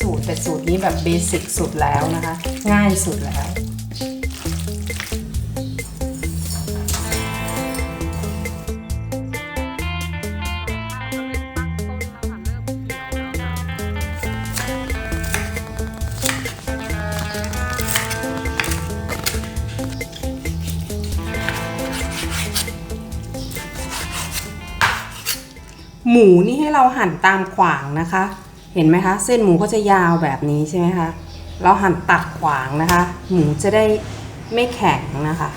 สูตรแต่สูตรนี้แบบเบสิกสุดแล้วนะคะ ง่ายสุดแล้ว หมูนี่ให้เราหั่นตามขวางนะคะ เห็นไหมคะ เส้นหมูก็จะยาวแบบนี้ใช่ไหมคะ เราหั่นตัดขวางนะคะ หมูจะได้ไม่แข็งนะคะ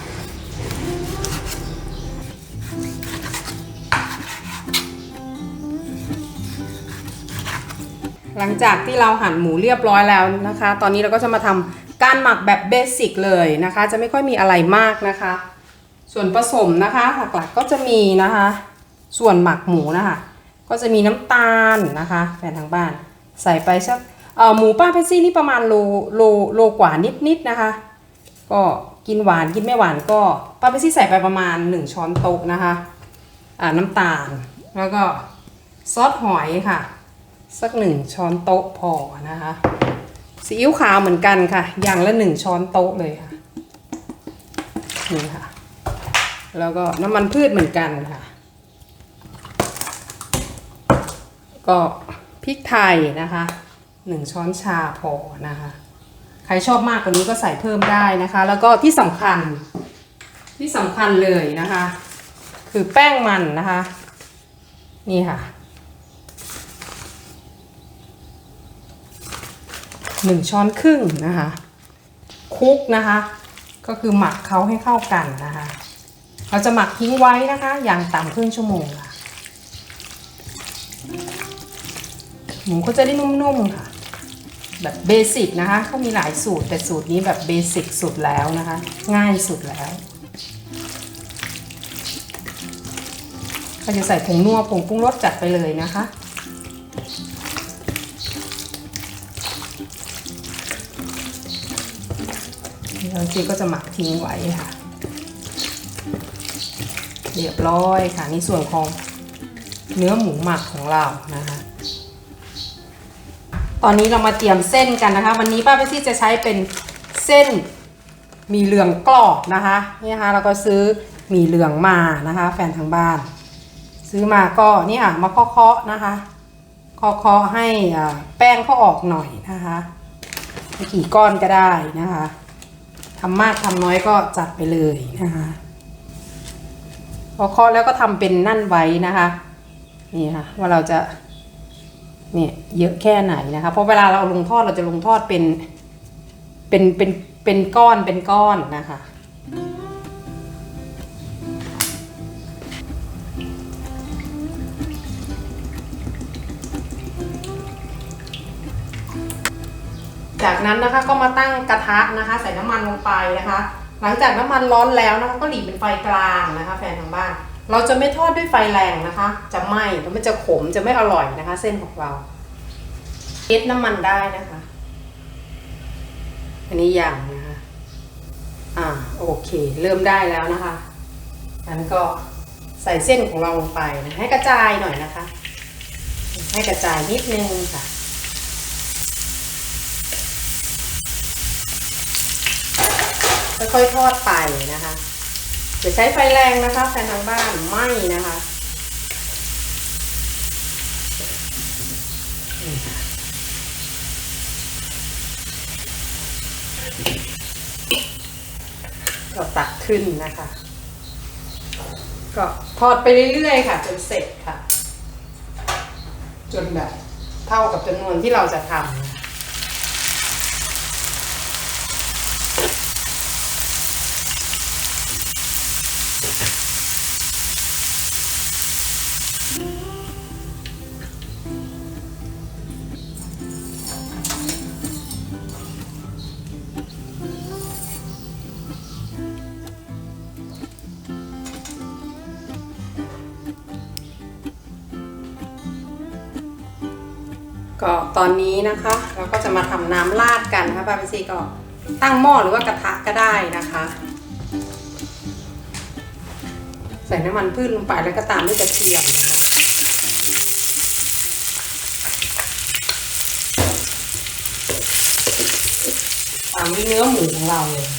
หลังจากที่เราหั่นหมูเรียบร้อยแล้วนะคะ ตอนนี้เราก็จะมาทำการหมักแบบเบสิกเลยนะคะ จะไม่ค่อยมีอะไรมากนะคะ ส่วนผสมนะคะหลักๆก็จะมีนะคะ ส่วนหมักหมูนะคะก็จะมีน้ำตาลนะคะแฟนทางบ้าน ใส่ไปสักหมูป้าเพชซี่นี่ประมาณโลโลโลกว่านิดๆนะคะ ก็กินหวานกินไม่หวานก็ป้าเพชซี่ใส่ไปประมาณ 1 ช้อนโต๊ะนะคะน้ำตาลแล้วก็ซอสหอยค่ะ สักหนึ่งช้อนโต๊ะพอนะคะซีอิ๊วขาวเหมือนกันค่ะ อย่างละหนึ่งช้อนโต๊ะเลยค่ะนี่ค่ะ แล้วก็น้ำมันพืชเหมือนกันค่ะ ก็ พริกไทยนะคะหนึ่งช้อนชาพอนะคะ ใครชอบมากกว่านี้ก็ใส่เพิ่มได้นะคะ แล้วก็ที่สำคัญที่สำคัญเลยนะคะ คือแป้งมันนะคะ นี่ค่ะหนึ่งช้อนครึ่งนะคะคลุกนะคะ ก็คือหมักเขาให้เข้ากันนะคะ เราจะหมักทิ้งไว้นะคะ อย่างต่ำครึ่งชั่วโมงค่ะ หมูก็จะได้นุ่มๆค่ะ แบบเบสิกนะคะเขามีหลายสูตรแต่สูตรนี้แบบเบสิกสุดแล้วนะคะ ง่ายสุดแล้วก็จะใส่ผงนัวผงปรุงรสจัดไปเลยนะคะแล้วจีก็จะหมักทิ้งไว้ค่ะ เรียบร้อยค่ะนี่ส่วนของเนื้อหมูหมักของเรานะคะ ตอนนี้เรามาเตรียมเส้นกันนะคะ วันนี้ป้าเปซี่จะใช้เป็นเส้นมีเหลืองกรอบนะคะนี่นะคะเราก็ซื้อมีเหลืองมานะคะ แฟนทางบ้าน ซื้อมาก็นี่ค่ะมาเคาะๆนะคะเคาะๆให้แป้งเขาออกหน่อยนะคะไม่กี่ก้อนก็ได้นะคะทำมากทำน้อยก็จัดไปเลยนะคะพอเคาะแล้วก็ทำเป็นนั่นไว้นะคะนี่ค่ะว่าเราจะ เนี่ยเยอะแค่ไหนนะคะเพราะเวลาเราลงทอดเราจะลงทอดเป็นเป็นเป็นเป็นก้อนเป็นก้อนนะคะจากนั้นนะคะก็มาตั้งกระทะนะคะใส่น้ำมันลงไปนะคะ หลังจากน้ำมันร้อนแล้วนะคะก็หลีเป็นไฟกลางนะคะ แฟนทางบ้าน เราจะไม่ทอดด้วยไฟแรงนะคะ จะไหม้แล้วมันจะขมจะไม่อร่อยนะคะ เส้นของเราเอ็ดน้ำมันได้นะคะ อันนี้อย่างนะคะ อ่าโอเค เริ่มได้แล้วนะคะงั้นก็ใส่เส้นของเราลงไปนะให้กระจายหน่อยนะคะ ให้กระจายนิดนึงค่ะค่อยๆทอดไปนะคะ อย่าใช้ไฟแรงนะคะแฟนทางบ้านไม้นะคะก็ตักขึ้นนะคะ ก็ทอดไปเรื่อยๆค่ะ จนเสร็จค่ะ จนแบบเท่ากับจำนวนที่เราจะทำ ตอนนี้นะคะ เราก็จะมาทำน้ำราดกันนะคะบาร์บีซีก็ตั้งหม้อหรือว่ากระทะก็ได้นะคะ ใส่น้ำมันพืชลงไปแล้วก็ตามด้วยกระเทียมนะคะตามด้วยเนื้อหมูของเราเลย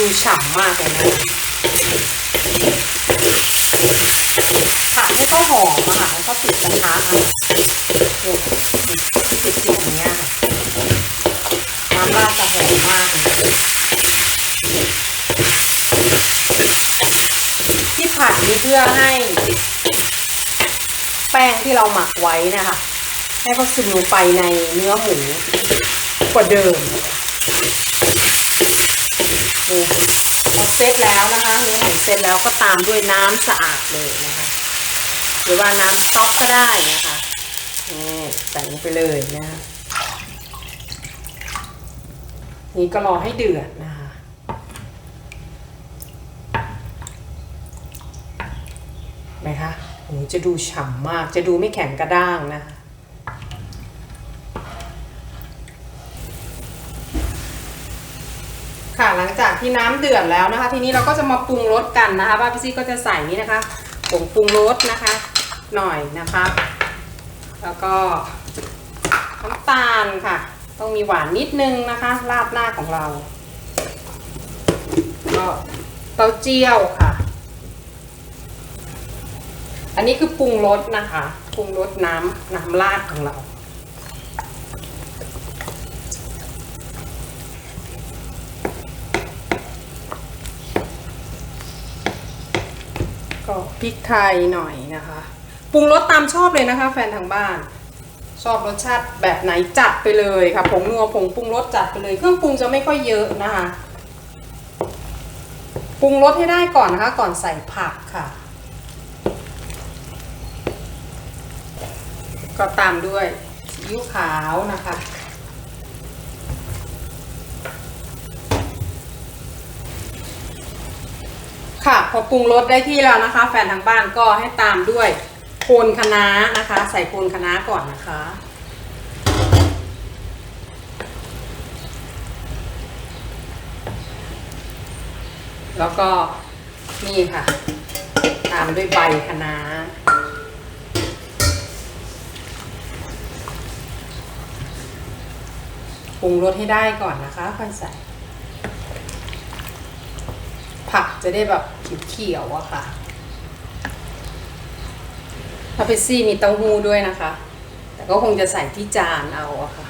ดูฉ่ำมากเลยนะผัดให้เขาหอมอะค่ะให้เขาติดกระทะอะเนี่ยติดติดอย่างเงี้ยค่ะน้ำราดจะหอมมากเลยที่ผัดนี้เพื่อให้ แป้งที่เราหมักไว้นะคะ ให้เขาซึมลงไปในเนื้อหมูกว่าเดิม พอเซตแล้วนะคะเนื้อหมูเซตแล้วก็ตามด้วยน้ำสะอาดเลยนะคะ หรือว่าน้ำสต๊อกก็ได้นะคะนี่ใส่ลงไปเลยนะคะนี่ก็รอให้เดือดนะคะไหมคะโอ้จะดูฉ่ำมากจะดูไม่แข็งกระด้างนะคะ ค่ะหลังจากที่น้ำเดือดแล้วนะคะ ทีนี้เราก็จะมาปรุงรสกันนะคะป้าพี่ซี่ก็จะใส่นี่นะคะผงปรุงรสนะคะ หน่อยนะคะ แล้วก็น้ำตาลค่ะ ต้องมีหวานนิดนึงนะคะราดหน้าของเราก็เต้าเจี้ยวค่ะ อันนี้คือปรุงรสนะคะ ปรุงรสน้ำน้ำราดของเรา ก็ พริกไทยหน่อยนะคะ ปรุงรสตามชอบเลยนะคะ แฟนทางบ้าน ชอบรสชาติแบบไหนจัดไปเลยค่ะ ผงนัวผงปรุงรสจัดไปเลย เครื่องปรุงจะไม่ค่อยเยอะนะคะ ปรุงรสให้ได้ก่อนนะคะ ก่อนใส่ผักค่ะ ก็ตามด้วยซีอิ๊วขาวนะคะ ค่ะ พอปรุงรสได้ที่แล้วนะคะ แฟนทางบ้านก็ให้ตามด้วยโคนคะน้านะคะ ใส่โคนคะน้าก่อนนะคะ แล้วก็นี่ค่ะ ตามด้วยใบคะน้าปรุงรสให้ได้ก่อนนะคะค่อยใส่ ผัก จะได้แบบเขียวๆอะค่ะพาเปซี่มีเต้าหู้ด้วยนะคะ แต่ก็คงจะใส่ที่จานเอาอะค่ะ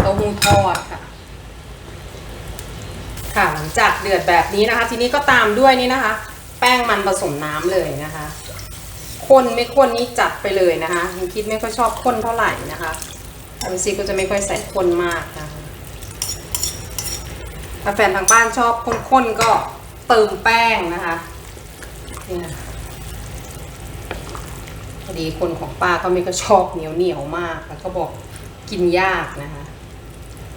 เต้าหู้ทอดค่ะ ค่ะหลังจากเดือดแบบนี้นะคะ ทีนี้ก็ตามด้วยนี่นะคะ แป้งมันผสมน้ำเลยนะคะข้นไม่ข้นนี้จัดไปเลยนะคะยังคิดไม่ค่อยชอบข้นเท่าไหร่นะคะพาเปซี่ก็จะไม่ค่อยใส่ข้นมากนะคะถ้าแฟนทางบ้านชอบข้นๆก็ เติมแป้งนะคะเนี่ยพอดีคนของป้าเขาไม่ก็ชอบเหนียวเหนียวๆมากแล้วก็บอกกินยากนะคะ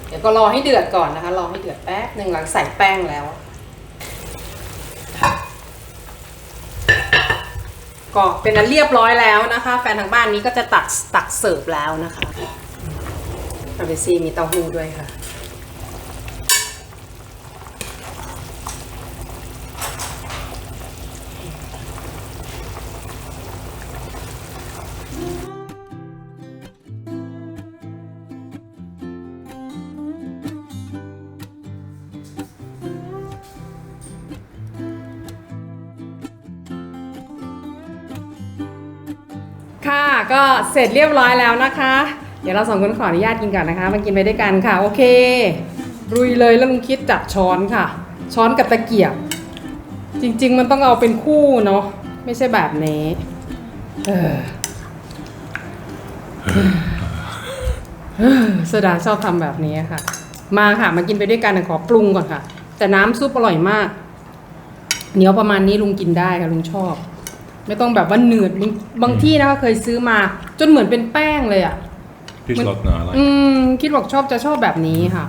เดี๋ยวก็รอให้เดือดก่อนนะคะ รอให้เดือดแป๊บหนึ่งหลังใส่แป้งแล้ว ก็เป็นอันเรียบร้อยแล้วนะคะ แฟนทางบ้านนี้ก็จะตักตักเสิร์ฟแล้วนะคะอาเบซี่มีเต้าหู้ด้วยค่ะ เสร็จเรียบร้อยแล้วนะคะ เดี๋ยวเราสองคนขออนุญาตกินก่อนนะคะ มากินไปด้วยกันค่ะ โอเค รุยเลยแล้วลุงคิดจัดช้อนค่ะ ช้อนกับตะเกียบ จริง ๆ มันต้องเอาเป็นคู่เนาะ ไม่ใช่แบบนี้เออเออสดาชอบทำแบบนี้ค่ะ มาค่ะ มากินไปด้วยกันขอปรุงก่อนค่ะ แต่น้ำซุปอร่อยมาก เหนียวประมาณนี้ลุงกินได้ค่ะลุงชอบ ไม่ต้องแบบว่าเหนืดบางที่นะคะเคยซื้อมา จนเหมือนเป็นแป้งเลยอะ่ะ Fish lot now, I like. อืมคิดบอกชอบจะชอบแบบนี้ค่ะ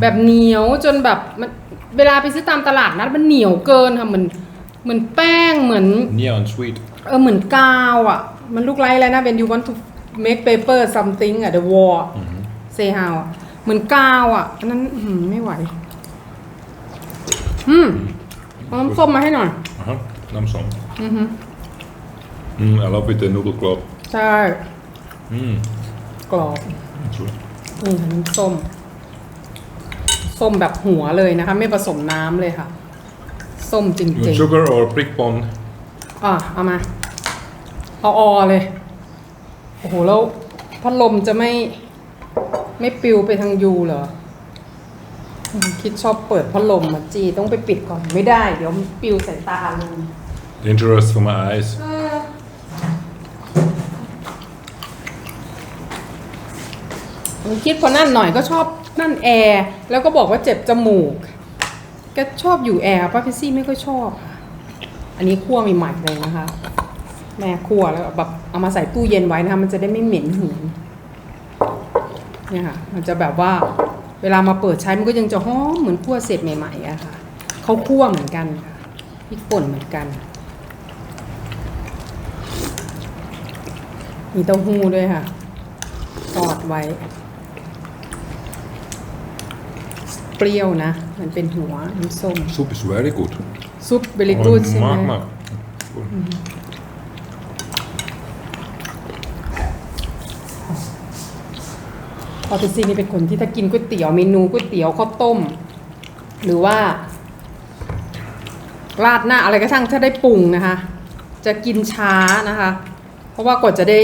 แบบเหนียวจนแบบมันเวลาไปซื้อตามตลาดนัดมันเหนียวเกินค่ะมันเหมือนแป้งเหมือน Yeah, and sweet. เออเหมือนกาวอะ มันลูกไล่แล้วนะ when you want to make paper something อะ the wall say how อะเหมือนกาวอะอันนั้นอื้อหือไม่ไหว อืมเอาน้ำส้มมาให้หน่อย Uh-huh. Nam som. Mm, I love with the noodle club. ใช่ Mm. กรอบ Sorry. นี่ค่ะน้ำส้ม ส้มแบบหัวเลยนะคะ ไม่ผสมน้ำเลยค่ะ ส้มจ You ริง want sugar or brick pond? ๆอะเอามา เอาออเลย โอ้โห แล้วพัดลมจะไม่ไม่ปิวไปทางยูเหรออืมคิดชอบเปิดพัดลมอะจีต้องไปปิดก่อนไม่ได้ เดี๋ยวมันปิวใส่ตาลุง Dangerous for my eyes. มัน คิดพอนั่นหน่อยก็ชอบนั่นแอร์แล้วก็บอกว่าเจ็บจมูกก็ชอบอยู่แอร์ป้าพิซซี่ไม่ค่อยชอบ อันนี้คั่วใหม่ๆเลยนะคะ แม่คั่วแล้วแบบเอามาใส่ตู้เย็นไว้นะคะมันจะได้ไม่เหม็นหืนเนี่ยค่ะ มันจะแบบว่าเวลามาเปิดใช้มันก็ยังจะหอมเหมือนคั่วเสร็จใหม่ๆอะค่ะเขาคั่วเหมือนกันค่ะพริกป่นเหมือนกัน มีเต้าหู้ด้วยค่ะทอดไว้ เป รี้ยวนะ มันเป็นหัวน้ำส้ม Soup is very good. ซุปเบลิกูดใช่ไหม Mak, mak. Goed. พอเปซี่นี่เป็นคนที่ถ้ากินก๋วยเตี๋ยวเมนูก๋วยเตี๋ยวข้าวต้ม หรือว่า ราดหน้าอะไรก็ช่างถ้าได้ปรุงนะคะ จะกินช้านะคะ เพราะว่ากว่าจะได้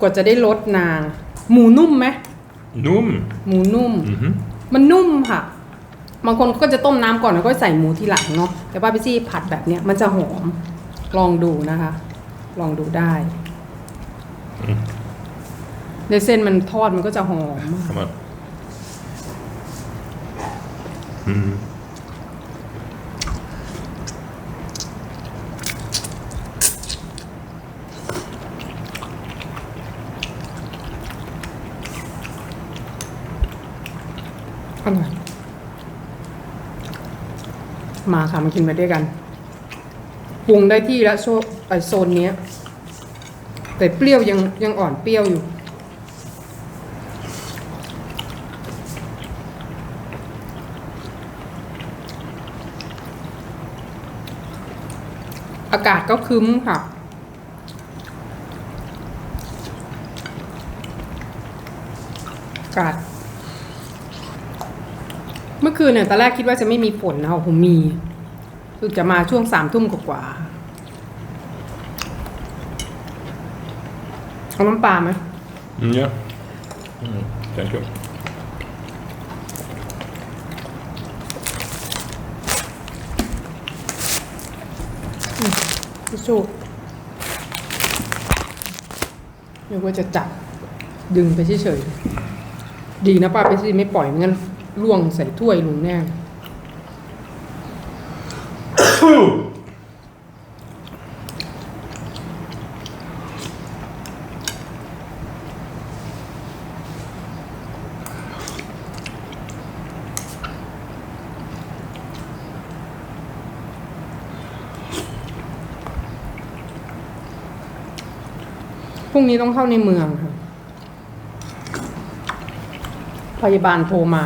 กว่าจะได้รสนาง หมูนุ่มไหม Noem. หมูนุ่ม Mhm. มันนุ่มค่ะ บางคนก็จะต้มน้ำก่อนแล้วก็ใส่หมูทีหลังเนาะแต่ป้าพิซี่ผัดแบบเนี้ยมันจะหอมลองดูนะคะ ลองดูได้ในเส้นมันทอดมันก็จะหอม Kom maar. Mm. อร่อย มาค่ะมากินไปด้วยกันปรุงได้ที่แล้วโซโซนนี้แต่เปรี้ยวยังยังอ่อนเปรี้ยวอยู่ อากาศก็ครึ้มค่ะอากาศ มื่อคืนเนี่ยตอนแรกคิดว่าจะไม่มีฝนนะคะผมมีคือจะมาช่วงสามทุ่มกว่าๆเอาน้ำปลาไหม Mm, Ja. Mm, Thank you. ทิชชู่นึกว่าจะจับดึงไปเฉยๆดีนะป้าไปสิไม่ปล่อยไม่งั้น ล่วงใส่ถ้วยลุงแน่พรุ่งนี้ต้องเข้าในเมืองค่ะ พยาบาลโทรมา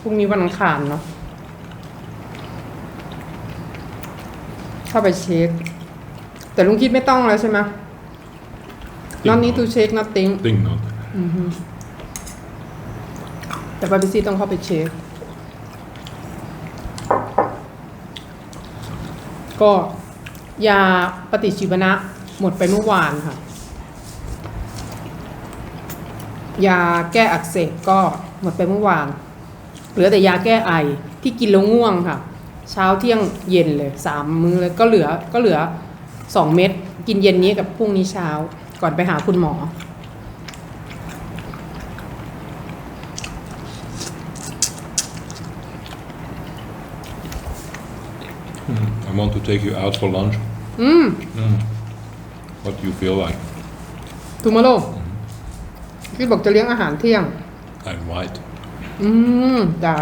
พรุ่งนี้วันอังคารเนาะเข้าไปเช็ค แต่ลุงคิดไม่ต้องแล้วใช่ไหมนอนนี้ตูเช็ค nothing Think not. แต่บาบิซี่ต้องเข้าไปเช็ค ก็ยาปฏิชีวนะหมดไปเมื่อวานค่ะ ยาแก้อักเสบก็หมดไปเมื่อวาน เหลือแต่ยาแก้ไอที่กินแล้วง่วงค่ะ เช้าเที่ยงเย็นเลยสามมื้อเลยก็เหลือก็เหลือสองเม็ดกินเย็นนี้กับพรุ่งนี้เช้าก่อนไปหาคุณหมอ I want to take you out for lunch. อืม What do you feel like? ทูมาโลพี่บอกจะเลี้ยงอาหารเที่ยง I'm white. อืม ได้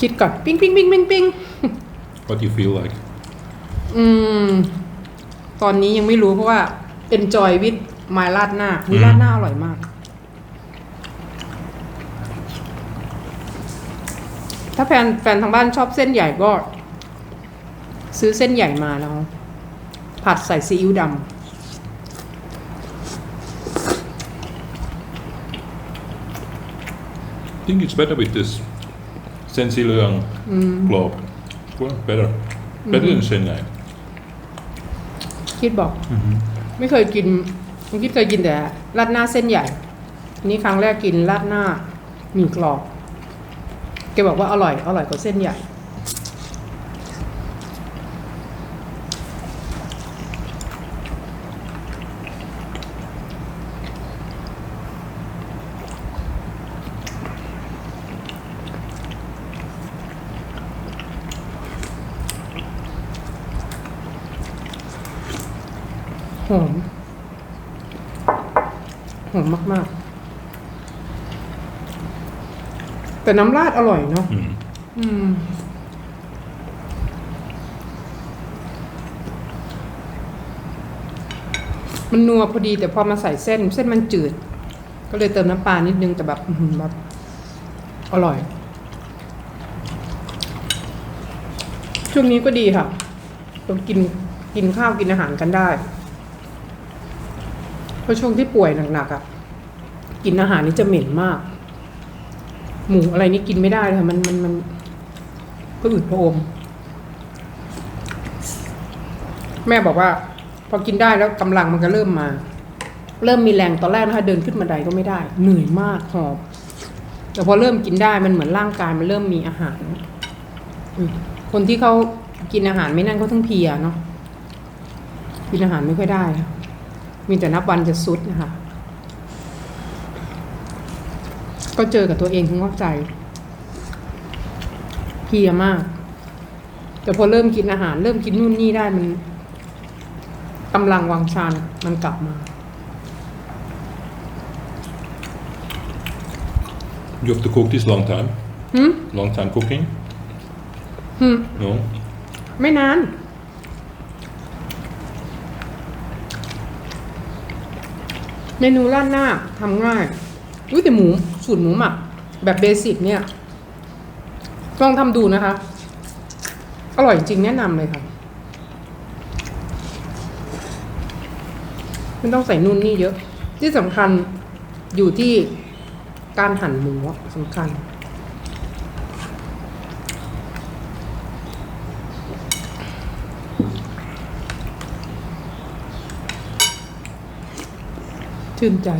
คิดก่อน ปิ้งปิ้งปิ้งปิ้งปิ้ง What do you feel like? อืม ตอนนี้ยังไม่รู้เพราะว่า enjoy with my ราดหน้าวิราดหน้าอร่อยมาก ถ้าแฟนแฟนทางบ้านชอบเส้นใหญ่ก็ ซื้อเส้นใหญ่มาแล้ว ผัดใส่ซีอิ๊วด I think it's better with this sensi leung globe. Well, better. Better than senai. ำคิดบอก ไม่เคยกินผมคิดเคยกินแต่ราดหน้าเส้นใหญ่นี่ครั้งแรกกินราดหน้าหมี่กรอบแกบอกว่าอร่อย อร่อยกว่าเส้นใหญ่ หอม หอมมากๆ แต่น้ำราดอร่อยเนาะ Mm. อืมมันนัวพอดีแต่พอมาใส่เส้น เส้นมันจืด ก็เลยเติมน้ำปลานิดนึงแต่แบบอื้อหือแบบอร่อย ช่วงนี้ก็ดีค่ะเรากินกินข้าวกินอาหารกันได้ เพราะช่วงที่ป่วยหนักๆอะกินอาหารนี่จะเหม็นมาก หมูอะไรนี่กินไม่ได้เลยมันมันมันก็อืดพระอม แม่บอกว่า พอกินได้แล้วกำลังมันก็เริ่มมา เริ่มมีแรงตอนแรกนะคะเดินขึ้นบันไดก็ไม่ได้ เหนื่อยมากหอบแต่พอเริ่มกินได้มันเหมือนร่างกายมันเริ่มมีอาหารคนที่เขากินอาหารไม่นั่นเขาทั้งเพียเนาะกินอาหารไม่ค่อยได้ มีแต่นับวันจะสุดนะคะก็เจอกับตัวเองถึงเข้าใจเพลียมาก แต่พอเริ่มกินอาหาร เริ่มกินนู่นนี่ได้มันกำลังวังชานมันกลับมา You have to cook this long time. หืม Long time cooking? หืม No? ไม่นาน มนูราดหน้าทำง่ายอุ้ยแต่หมูสูตรหมูหมักแบบเบสิกเนี่ยลองทำดูนะคะ อร่อยจริงแนะนำเลยค่ะไม่ต้องใส่นู่นนี่เยอะ ที่สำคัญอยู่ที่การหั่นหมูสำคัญ ชื่นใจ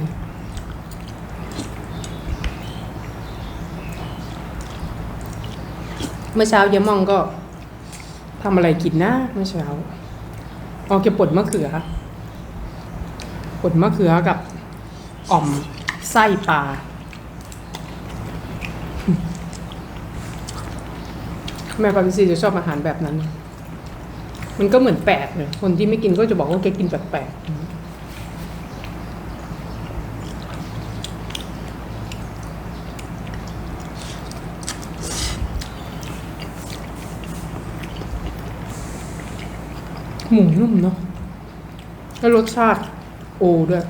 เมื่อเช้ายายมองก็ทำอะไรกินนะเมื่อเช้าออกเก็บปดมะเขือปดมะเขือกับอ่อมไส้ปลาแม่ปาพิซีจะชอบอาหารแบบนั้น มันก็เหมือนแปลกเลยคนที่ไม่กินก็จะบอกว่าแกกินแปลกๆ หมูนุ่มเนาะแล้วรสชาติ โอด้วย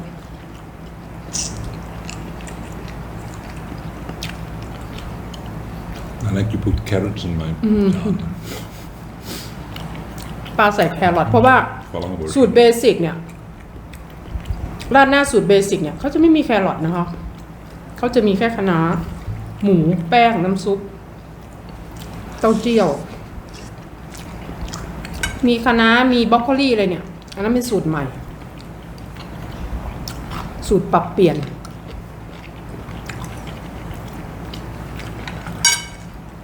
I like you put carrots in my salad. ปลาใส่แครอทเพราะว่า Follow the สูตรเบสิกเนี่ยราดหน้าสูตรเบสิกเนี่ยเขาจะไม่มีแครอทนะคะเขาจะมีแค่คะน้าหมูแป้งน้ำซุป เต้าเจี้ยว มีคะน้ามีบรอกโคลีอะไรเนี่ย อันนั้นเป็นสูตรใหม่ สูตรปรับเปลี่ยน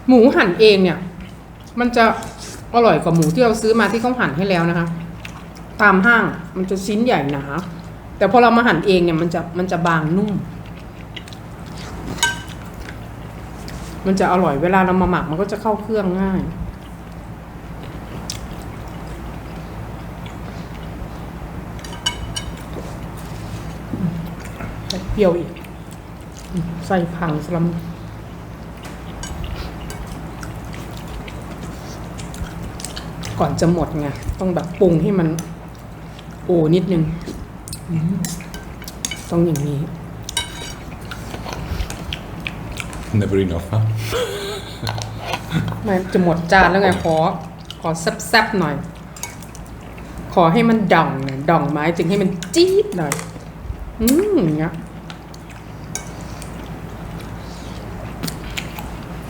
หมูหั่นเองเนี่ย มันจะอร่อยกว่าหมูที่เราซื้อมาที่เขาหั่นให้แล้วนะคะ ตามห้างมันจะชิ้นใหญ่หนาแต่พอเรามาหั่นเองเนี่ยมันจะมันจะบางนุ่ม มันจะอร่อยเวลาเรามาหมักมันก็จะเข้าเครื่องง่าย ใส่เป รี้ยวอีกอืมใส่ผังสลัมก่อนจะหมดไงต้องแบบปรุงให้มัน โอ้นิดนึงอืมต้องอย่างนี้ Never enough, huh? มันจะหมดจานแล้วไงขอ ขอแซ่บๆหน่อย ขอให้มันด่องหน่อยด่องไม้ถึงให้มันจี๊ดหน่อย อืมอย่างเงี้ย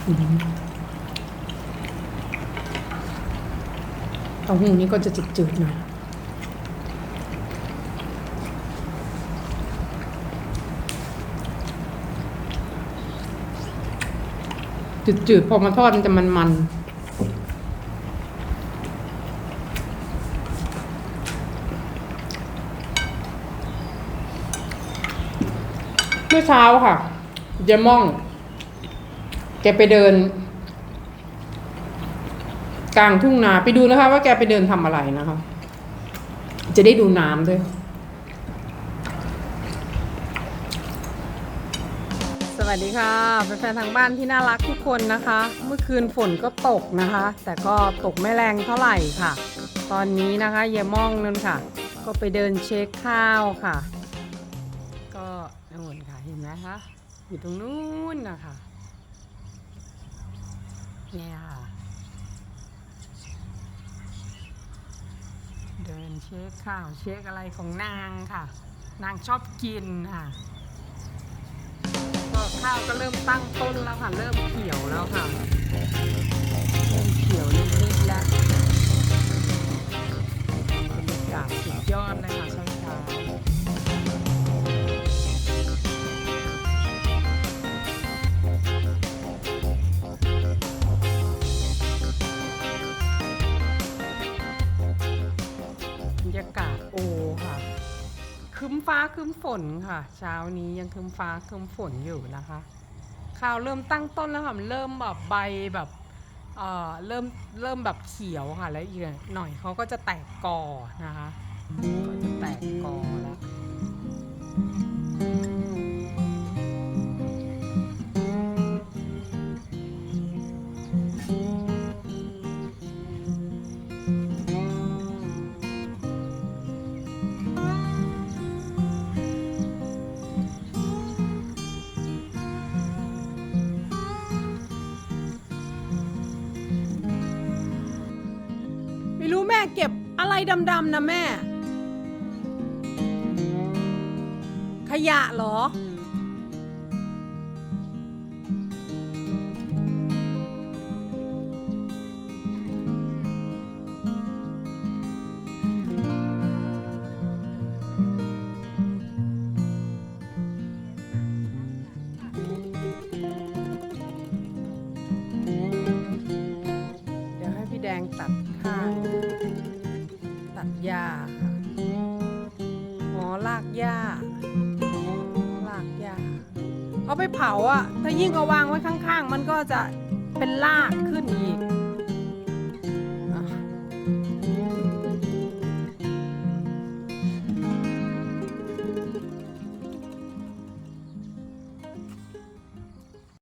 อืม เต้าหู้นี้ก็จะจืดๆหน่อยจืดๆพอมาทอดมันจะมันๆเมื่อเช้าค่ะเยม่อง แกไปเดิน กลางทุ่งนาไปดูนะคะ ว่าแกไปเดินทำอะไรนะคะ จะได้ดูน้ำด้วย สวัสดีค่ะแฟนๆทางบ้านที่น่ารักทุกคนนะคะ เมื่อคืนฝนก็ตกนะคะ แต่ก็ตกไม่แรงเท่าไหร่ค่ะ ตอนนี้นะคะเยม่องนั่นค่ะ ก็ไปเดินเช็คข้าวค่ะ ก็นู่นค่ะเห็นไหมคะอยู่ตรงนู้นนะคะ เนี่ยเดินเช็คข้าวเช็คอะไรของนางค่ะ นางชอบกินค่ะก็ข้าวก็เริ่มตั้งต้นแล้วค่ะ เริ่มเขียวแล้วค่ะ เริ่มเขียวนิดๆแล้วบรรยากาศสุดยอดเลยค่ะช้าเช้า คืมฟ้าคืมฝนค่ะ เช้านี้ยังคืมฟ้าคืมฝนอยู่นะคะข้าวเริ่มตั้งต้นแล้วค่ะเริ่มแบบใบแบบเอ่อเริ่มเริ่มแบบเขียวค่ะ แล้วอีกหน่อยเขาก็จะแตกกอนะคะก็จะแตกกอแล้ว ดำๆนะแม่ ขยะเหรอ เอาอะ่ะถ้ายิ่งเอาวางไว้ข้าง ๆ มันก็จะเป็นลากขึ้นอีก